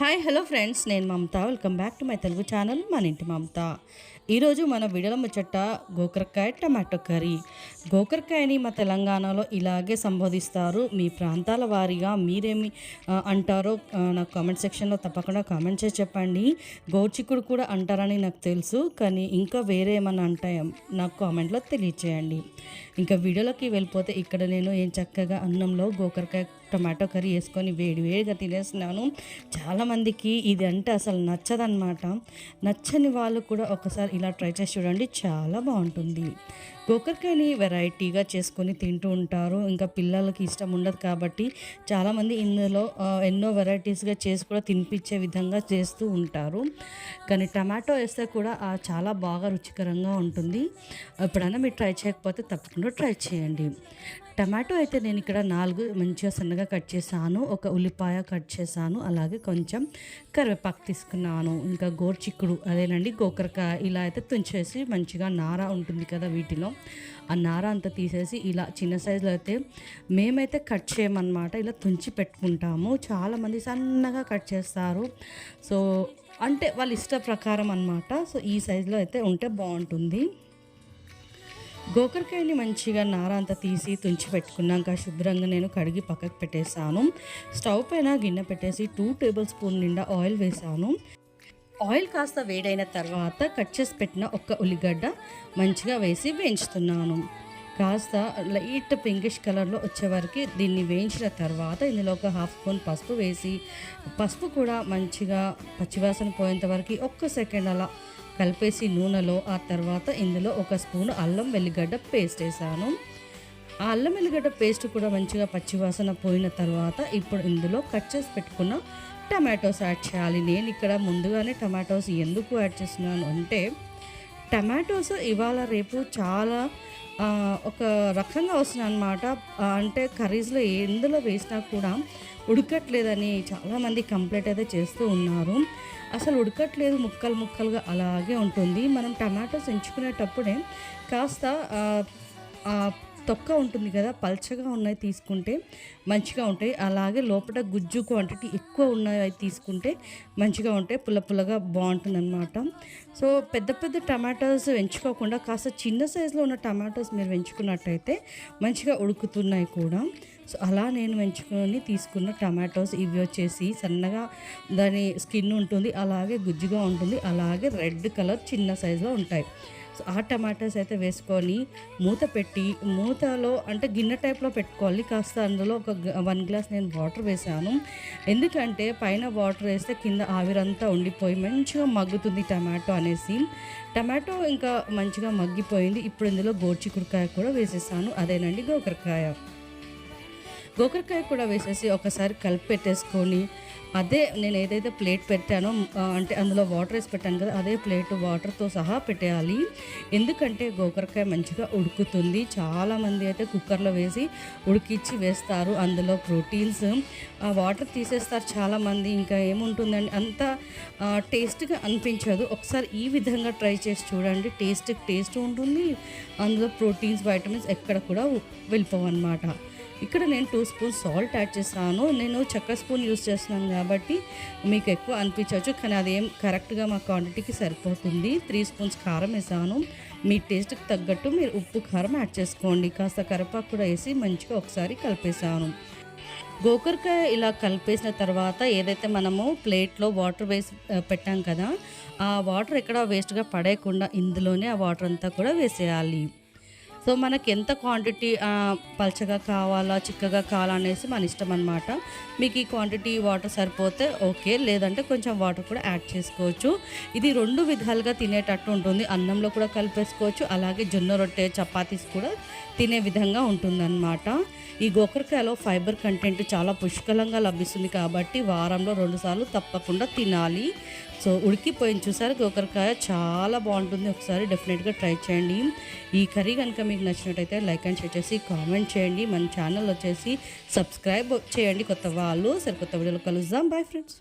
Hi hello friends. నేను Mamata. Welcome back to my Telugu channel మన ఇంటి మమత. ఈరోజు మన విడల ముచ్చట గోకరకాయ టమాటో కర్రీ. గోకరకాయని మా తెలంగాణలో ఇలాగే సంబోధిస్తారు. మీ ప్రాంతాల వారీగా మీరేమి అంటారో నాకు కామెంట్ సెక్షన్లో తప్పకుండా కామెంట్ చేసి చెప్పండి. గోర్చిక్కుడు కూడా అంటారని నాకు తెలుసు కానీ ఇంకా వేరే ఏమన్నా అంటాయో? నాకు కామెంట్లో తెలియచేయండి. ఇంకా వీడియోలోకి వెళ్ళిపోతే ఇక్కడ నేను ఏం చక్కగా అన్నంలో గోకరకాయ టమాటో కర్రీ వేసుకొని వేడి వేడిగా తినేస్తున్నాను. చాలామందికి ఇది అంటే అసలు నచ్చదన్నమాట. నచ్చని వాళ్ళు కూడా ఒకసారి ఇలా ట్రై చేసి చూడండి చాలా బాగుంటుంది. గోకరకాయని వెరైటీగా చేసుకొని తింటూ ఉంటారు. ఇంకా పిల్లలకి ఇష్టం ఉండదు కాబట్టి చాలామంది ఇందులో ఎన్నో వెరైటీస్గా చేసి కూడా తినిపించే విధంగా చేస్తూ ఉంటారు. కానీ టమాటో వేస్తే కూడా చాలా బాగా రుచికరంగా ఉంటుంది. ఎప్పుడైనా మీరు ట్రై చేయకపోతే తప్పకుండా ట్రై చేయండి. టమాటో అయితే నేను ఇక్కడ నాలుగు మంచిగా సన్నగా కట్ చేశాను. ఒక ఉల్లిపాయ కట్ చేశాను. అలాగే కొంచెం కరివేపాకు తీసుకున్నాను. ఇంకా గోర్చిక్కుడు అదేనండి గోకరకాయ ఇలా అయితే తుంచేసి మంచిగా నార ఉంటుంది కదా వీటిలో. ఆ నార అంతా తీసేసి ఇలా చిన్న సైజులో అయితే మేమైతే కట్ చేయమన్నమాట. ఇలా తుంచి పెట్టుకుంటాము. చాలామంది సన్నగా కట్ చేస్తారు. సో అంటే వాళ్ళ ఇష్ట ప్రకారం అన్నమాట. సో ఈ సైజులో అయితే ఉంటే బాగుంటుంది. గోకరకాయని మంచిగా నార అంతా తీసి తుంచి పెట్టుకున్నాక శుభ్రంగా నేను కడిగి పక్కకు పెట్టేశాను. స్టవ్ పైన గిన్నె పెట్టేసి టూ టేబుల్ స్పూన్ నిండా ఆయిల్ వేసాను ఆయిల్ కాస్త వేడైన తర్వాత కట్ చేసి పెట్టిన ఒక్క ఉల్లిగడ్డ మంచిగా వేసి వేయించుతున్నాను. కాస్త లైట్ పింకిష్ కలర్లో వచ్చేవరకు దీన్ని వేయించిన తర్వాత ఇందులో ఒక హాఫ్ స్పూన్ పసుపు వేసి పసుపు కూడా మంచిగా పచ్చివాసన పోయేంత వరకు ఒక్క సెకండ్ అలా కలిపేసి నూనెలో ఆ తర్వాత ఇందులో ఒక స్పూన్ అల్లం వెల్లిగడ్డ పేస్ట్ వేసాను. ఆ అల్లం వెల్లిగడ్డ పేస్ట్ కూడా మంచిగా పచ్చివాసన పోయిన తర్వాత ఇప్పుడు ఇందులో కట్ చేసి పెట్టుకున్న టమాటోస్ యాడ్ చేయాలి. నేను ఇక్కడ ముందుగానే టమాటోస్ ఎందుకు యాడ్ చేస్తున్నాను అంటే టమాటోస్ ఇవాళ రేపు చాలా ఒక రకంగా వస్తున్నాయి అనమాట అంటే కర్రీస్లో ఎందులో వేసినా కూడా ఉడకట్లేదని చాలామంది కంప్లైంట్ అయితే చేస్తూ ఉన్నారు. అసలు ఉడకట్లేదు ముక్కలు ముక్కలుగా అలాగే ఉంటుంది. మనం టమాటోస్ ఎంచుకునేటప్పుడే కాస్త తొక్క ఉంటుంది కదా పల్చగా ఉన్నవి తీసుకుంటే మంచిగా ఉంటాయి. అలాగే లోపల గుజ్జు క్వాంటిటీ ఎక్కువ ఉన్నవి తీసుకుంటే మంచిగా ఉంటాయి. పుల్ల పుల్లగా బాగుంటుంది అనమాట సో పెద్ద పెద్ద టమాటోస్ ఎంచుకోకుండా కాస్త చిన్న సైజులో ఉన్న టమాటోస్ మీరు ఎంచుకున్నట్టయితే మంచిగా ఉడుకుతున్నాయి కూడా. సో అలా నేను ఎంచుకొని తీసుకున్న టమాటోస్ ఇవి వచ్చేసి సన్నగా దాని స్కిన్ ఉంటుంది అలాగే గుజ్జుగా ఉంటుంది అలాగే రెడ్ కలర్ చిన్న సైజులో ఉంటాయి. సో ఆ టమాటాస్ అయితే వేసుకొని మూత పెట్టి మూతలో అంటే గిన్నె టైప్లో పెట్టుకోవాలి కాస్త అందులో ఒక వన్ గ్లాస్ నేను వాటర్ వేసాను. ఎందుకంటే పైన వాటర్ వేస్తే కింద ఆవిరంతా ఉండిపోయి మంచిగా మగ్గుతుంది టమాటో అనేసి. టమాటో ఇంకా మంచిగా మగ్గిపోయింది. ఇప్పుడు ఇందులో గోర్చికురకాయ కూడా వేసేసాను. అదేనండి గోకరకాయ. గోకరకాయ కూడా వేసేసి ఒకసారి కలిపి పెట్టేసుకొని అదే నేను ఏదైతే ప్లేట్ పెట్టానో అంటే అందులో వాటర్ వేసి పెట్టాను కదా అదే ప్లేట్ వాటర్తో సహా పెట్టేయాలి. ఎందుకంటే గోకరకాయ మంచిగా ఉడుకుతుంది. చాలామంది అయితే కుక్కర్లో వేసి ఉడికిచ్చి వేస్తారు. అందులో ప్రోటీన్స్ ఆ వాటర్ తీసేస్తారు చాలామంది. ఇంకా ఏముంటుందండి? అంత టేస్ట్గా అనిపించదు. ఒకసారి ఈ విధంగా ట్రై చేసి చూడండి. టేస్ట్ టేస్ట్ ఉంటుంది. అందులో ప్రోటీన్స్ వైటమిన్స్ ఎక్కడ కూడా వెళ్ళిపోవన్నమాట. ఇక్కడ నేను టూ స్పూన్స్ సాల్ట్ యాడ్ చేస్తాను. నేను చక్కెర స్పూన్ యూస్ చేస్తున్నాను కాబట్టి మీకు ఎక్కువ అనిపించవచ్చు. కానీ అదేం కరెక్ట్గా మా క్వాంటిటీకి సరిపోతుంది. త్రీ స్పూన్స్ కారం వేసాను. మీ టేస్ట్కి తగ్గట్టు మీరు ఉప్పు కారం యాడ్ చేసుకోండి. కాస్త కరివేపాకు కూడా వేసి మంచిగా ఒకసారి కలిపేసాను గోకరకాయ ఇలా కలిపేసిన తర్వాత ఏదైతే మనము ప్లేట్లో వాటర్ వేసి పెట్టాం కదా ఆ వాటర్ ఎక్కడ వేస్ట్గా పడేయకుండా ఇందులోనే ఆ వాటర్ అంతా కూడా వేసేయాలి. సో మనకి ఎంత క్వాంటిటీ పలచగా పల్చగా కావాలా చిక్కగా కావాలా అనేసి మన ఇష్టం అనమాట మీకు ఈ క్వాంటిటీ వాటర్ సరిపోతే ఓకే. లేదంటే కొంచెం వాటర్ కూడా యాడ్ చేసుకోవచ్చు. ఇది రెండు విధాలుగా తినేటట్టు ఉంటుంది. అన్నంలో కూడా కలిపేసుకోవచ్చు. అలాగే జొన్న రొట్టె చపాతీస్ కూడా తినే విధంగా ఉంటుందన్నమాట. ఈ గోకరకాయలో ఫైబర్ కంటెంట్ చాలా పుష్కలంగా లభిస్తుంది కాబట్టి వారంలో రెండుసార్లు తప్పకుండా తినాలి. సో ఉడికిపోయింది. చూసారు? గోకరకాయ చాలా బాగుంటుంది. ఒకసారి డెఫినెట్గా ట్రై చేయండి. ఈ కర్రీ కనుక మీకు నచ్చినట్టయితే లైక్ అండ్ షేర్ చేసి కామెంట్ చేయండి. మన ఛానల్ వచ్చేసి సబ్స్క్రైబ్ చేయండి కొత్త వాళ్ళు. సరికొత్త వీడియోలో కలుద్దాం. Bye friends